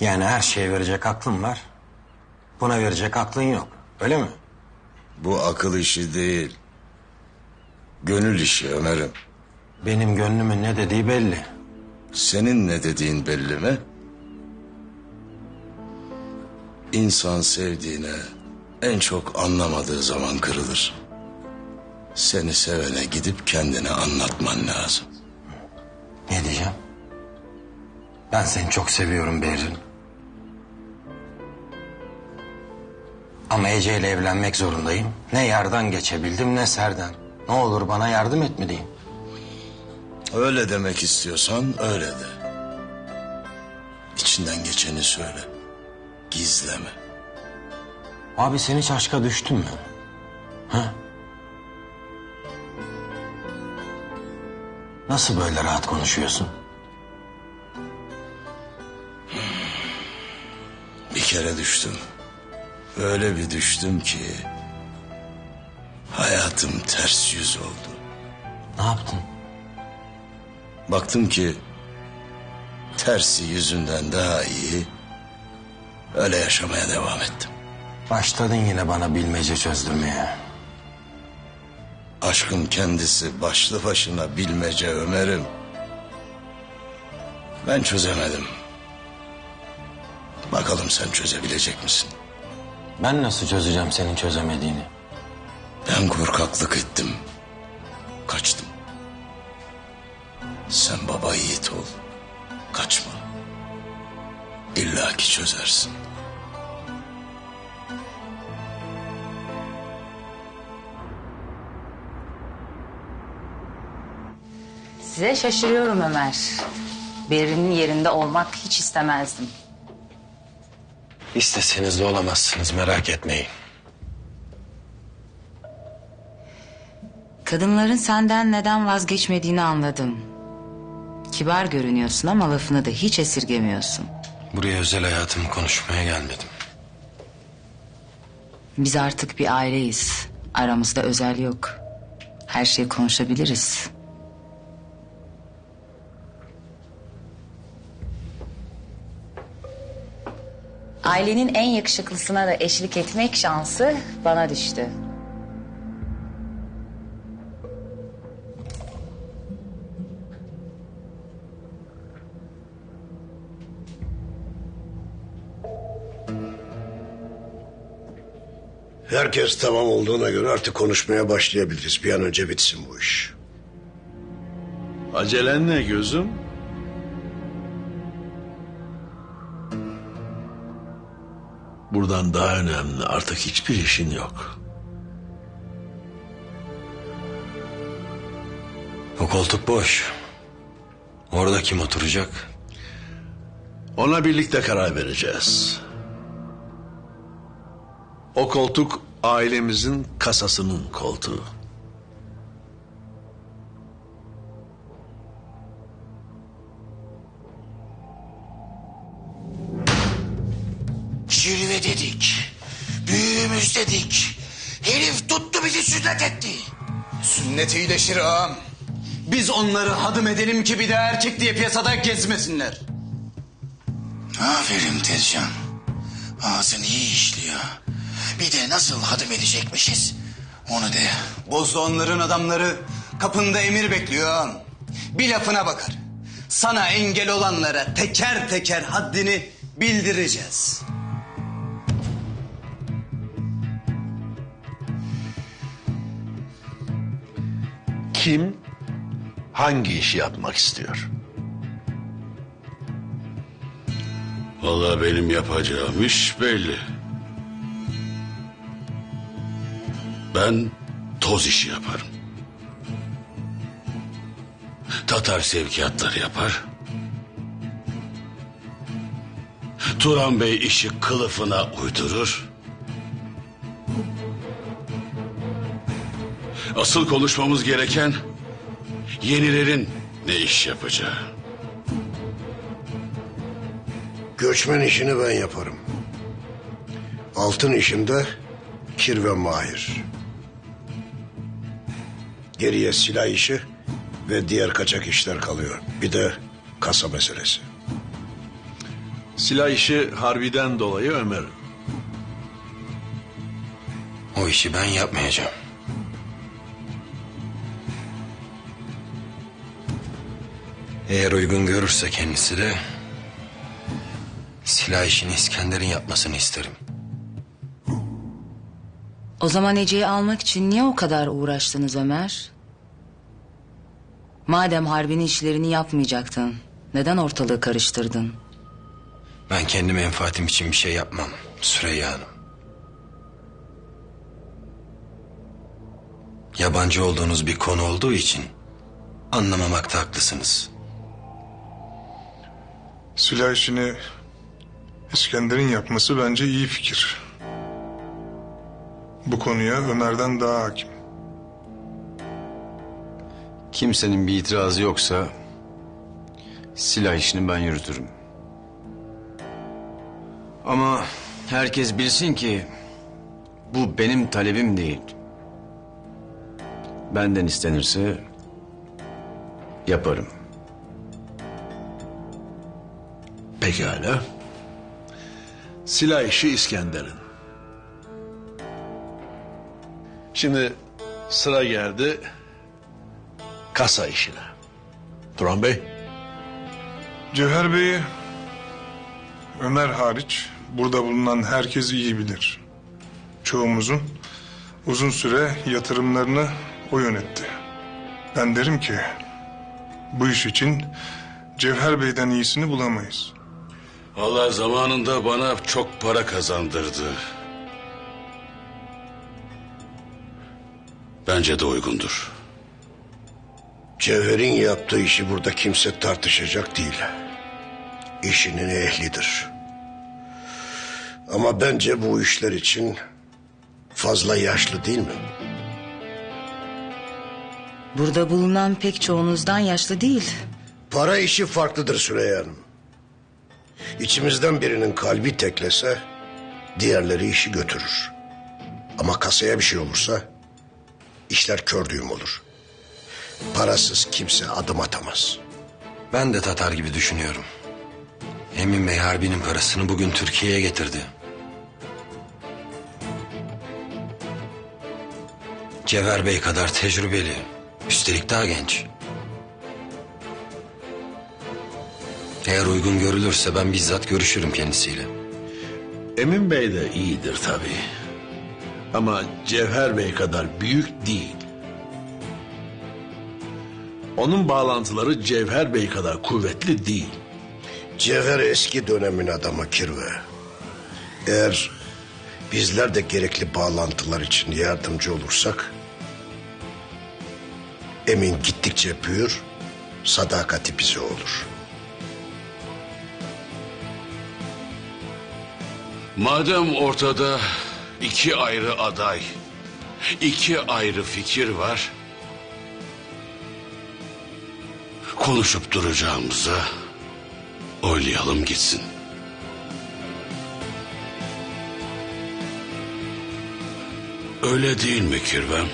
Yani her şeye verecek aklın var. Buna verecek aklın yok. Öyle mi? Bu akıl işi değil. Gönül işi Ömer'im. Benim gönlümün ne dediği belli. Senin ne dediğin belli mi? İnsan sevdiğine en çok anlamadığı zaman kırılır. Seni sevene gidip kendine anlatman lazım. Ne diyeceğim? Ben seni çok seviyorum Berrin. Ama Ece ile evlenmek zorundayım. Ne yardan geçebildim ne serden. Ne olur bana yardım et mi diyeyim? Öyle demek istiyorsan öyle de. İçinden geçeni söyle. Gizleme. Abi sen hiç aşka düştün mü? Ha? Nasıl böyle rahat konuşuyorsun? Bir kere düştüm. Öyle bir düştüm ki... Hayatım ters yüz oldu. Ne yaptın? Baktım ki... Tersi yüzünden daha iyi... Öyle yaşamaya devam ettim. Başladın yine bana bilmece çözdürmeye. Aşkın kendisi başlı başına bilmece Ömer'im. Ben çözemedim. Bakalım sen çözebilecek misin? Ben nasıl çözeceğim senin çözemediğini? Ben korkaklık ettim. Kaçtım. Sen baba yiğit ol. Kaçma. İlla ki çözersin. Size şaşırıyorum Ömer. Berrin'in yerinde olmak hiç istemezdim. İsteseniz de olamazsınız merak etmeyin. Kadınların senden neden vazgeçmediğini anladım. Kibar görünüyorsun ama lafını da hiç esirgemiyorsun. Buraya özel hayatımı konuşmaya gelmedim. Biz artık bir aileyiz. Aramızda özel yok. Her şeyi konuşabiliriz. Ailenin en yakışıklısına da eşlik etmek şansı bana düştü. Herkes tamam olduğuna göre artık konuşmaya başlayabiliriz. Bir an önce bitsin bu iş. Acelen ne gözüm? Buradan daha önemli artık hiçbir işin yok. O koltuk boş. Orada kim oturacak? Ona birlikte karar vereceğiz. O koltuk ailemizin kasasının koltuğu. Bizi sünnet etti. Sünnet iyileşir ağam. Biz onları hadım edelim ki bir de erkek diye piyasada gezmesinler. Aferin Tezcan. Ağzın iyi işliyor. Bir de nasıl hadım edecekmişiz. Onu de. Bozdu onların adamları kapında emir bekliyor ağam. Bir lafına bakar. Sana engel olanlara teker teker haddini bildireceğiz. Kim hangi işi yapmak istiyor? Vallahi benim yapacağım iş belli. Ben toz işi yaparım. Tatar sevkiyatları yapar. Turan Bey işi kılıfına uydurur. Asıl konuşmamız gereken yenilerin ne iş yapacağı. Göçmen işini ben yaparım. Altın işinde kir ve mahir. Geriye silah işi ve diğer kaçak işler kalıyor. Bir de kasa meselesi. Silah işi harbiden dolayı Ömer'in. O işi ben yapmayacağım. Eğer uygun görürse kendisi de silah işini İskender'in yapmasını isterim. O zaman Ece'yi almak için niye o kadar uğraştınız Ömer? Madem harbinin işlerini yapmayacaktın, neden ortalığı karıştırdın? Ben kendi menfaatim için bir şey yapmam Süreyya Hanım. Yabancı olduğunuz bir konu olduğu için anlamamakta haklısınız. Silah işini İskender'in yapması bence iyi fikir. Bu konuya Ömer'den daha hakim. Kimsenin bir itirazı yoksa silah işini ben yürütürüm. Ama herkes bilsin ki bu benim talebim değil. Benden istenirse yaparım. Pekala. Silah işi İskender'in. Şimdi sıra geldi kasa işine. Turan Bey, Cevher Bey'i Ömer hariç burada bulunan herkes iyi bilir. Çoğumuzun uzun süre yatırımlarını o yönetti. Ben derim ki bu iş için Cevher Bey'den iyisini bulamayız. Vallahi zamanında bana çok para kazandırdı. Bence de uygundur. Cevher'in yaptığı işi burada kimse tartışacak değil. İşinin ehlidir. Ama bence bu işler için fazla yaşlı değil mi? Burada bulunan pek çoğunuzdan yaşlı değil. Para işi farklıdır Süreyya Hanım. İçimizden birinin kalbi teklese diğerleri işi götürür. Ama kasaya bir şey olursa işler kör düğüm olur. Parasız kimse adım atamaz. Ben de Tatar gibi düşünüyorum. Emin Bey Harbi'nin parasını bugün Türkiye'ye getirdi. Cevher Bey kadar tecrübeli. Üstelik daha genç. Eğer uygun görülürse ben bizzat görüşürüm kendisiyle. Emin Bey de iyidir tabii. Ama Cevher Bey kadar büyük değil. Onun bağlantıları Cevher Bey kadar kuvvetli değil. Cevher eski dönemin adamı Kirve. Eğer bizler de gerekli bağlantılar için yardımcı olursak... ...emin gittikçe büyür, sadakati bize olur. Madem ortada iki ayrı aday, iki ayrı fikir var... ...konuşup duracağımıza oylayalım gitsin. Öyle değil mi Kirvem?